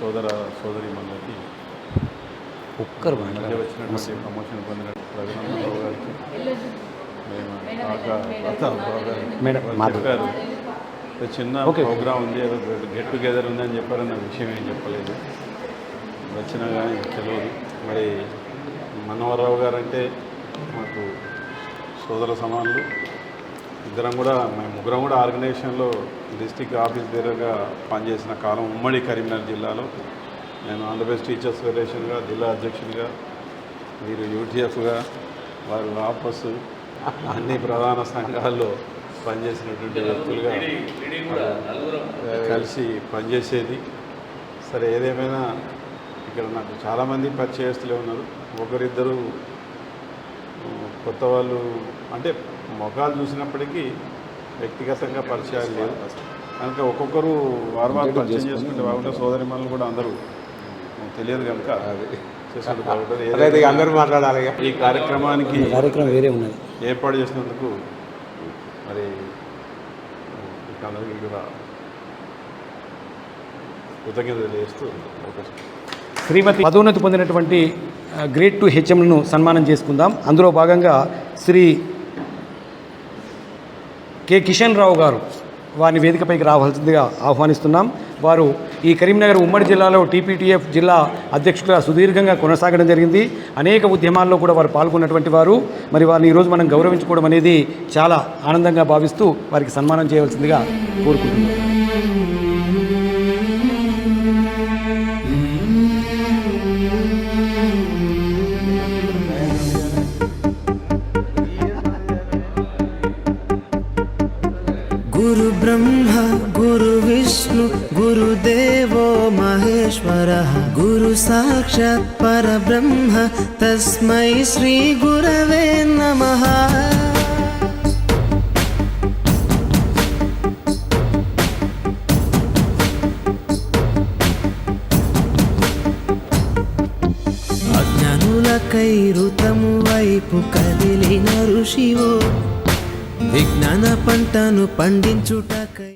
సోదర సోదరి మనకి మధ్య వచ్చినటువంటి ప్రమోషన్ పొందిన రఘునందరావు గారికి. చెప్పారు. చిన్న. ప్రోగ్రామ్ ఉంది ఏదో గెట్ టుగెదర్ ఉందని చెప్పారన్న విషయం ఏం చెప్పలేదు. వచ్చినా కానీ తెలియదు. మరి మనోహరరావు గారు అంటే మాకు సోదర సమానులు. ఇద్దరం కూడా మేము ముగ్గురం కూడా ఆర్గనైజేషన్లో డిస్టిక్ ఆఫీస్ దగ్గరగా పనిచేసిన కాలం ఉమ్మడి కరీంనగర్ జిల్లాలో. నేను ఆంధ్రప్రదేశ్ టీచర్స్ ఫెడరేషన్గా జిల్లా అధ్యక్షునిగా మీరు యూటీఎఫ్గా వారు ఆఫర్స్ అన్ని ప్రధాన సంఘాల్లో పనిచేసినటువంటి వ్యక్తులుగా కలిసి పనిచేసేది. సరే ఏదేమైనా ఇక్కడ నాకు చాలామంది పరిచయస్తులే ఉన్నారు. ఒకరిద్దరు కొత్త వాళ్ళు అంటే ముఖాలు చూసినప్పటికీ వ్యక్తిగతంగా పరిచయాలు లేవు. కనుక ఒక్కొక్కరు వారు వారు పరిచయం చేసుకుంటే బాగుంటే సోదరి మనలు కూడా అందరూ తెలియదు కనుక బాగుంటుంది. అందరూ మాట్లాడాలి ఈ కార్యక్రమానికి కార్యక్రమం వేరే ఉన్నది. ఏర్పాటు చేసినందుకు మరి అందరికీ కూడా కృతజ్ఞతలు తెలియజేస్తూ అవకాశం శ్రీమతి పదోన్నతి పొందినటువంటి గ్రేట్ గ్రేడ్ టు హెచ్ఎంలను సన్మానం చేసుకుందాం. అందులో భాగంగా శ్రీ కె కిషన్ రావు గారు వారిని వేదికపైకి రావాల్సిందిగా ఆహ్వానిస్తున్నాం. వారు ఈ కరీంనగర్ ఉమ్మడి జిల్లాలో టీపీటీఎఫ్ జిల్లా అధ్యక్షులుగా సుదీర్ఘంగా కొనసాగడం జరిగింది. అనేక ఉద్యమాల్లో కూడా వారు పాల్గొన్నటువంటి వారు. మరి వారిని ఈరోజు మనం గౌరవించుకోవడం అనేది చాలా ఆనందంగా భావిస్తూ వారికి సన్మానం చేయవలసిందిగా కోరుకుంటున్నాం. గురు బ్రహ్మ గురు విష్ణు గురుదేవో మహేశ్వర గురు సాక్షాత్ పరబ్రహ్మ తస్మై శ్రీ గురవే నమ. అజ్ఞానులకై వైపు కదిలిన ఋషివో విజ్ఞాన పంటను పండించుటకై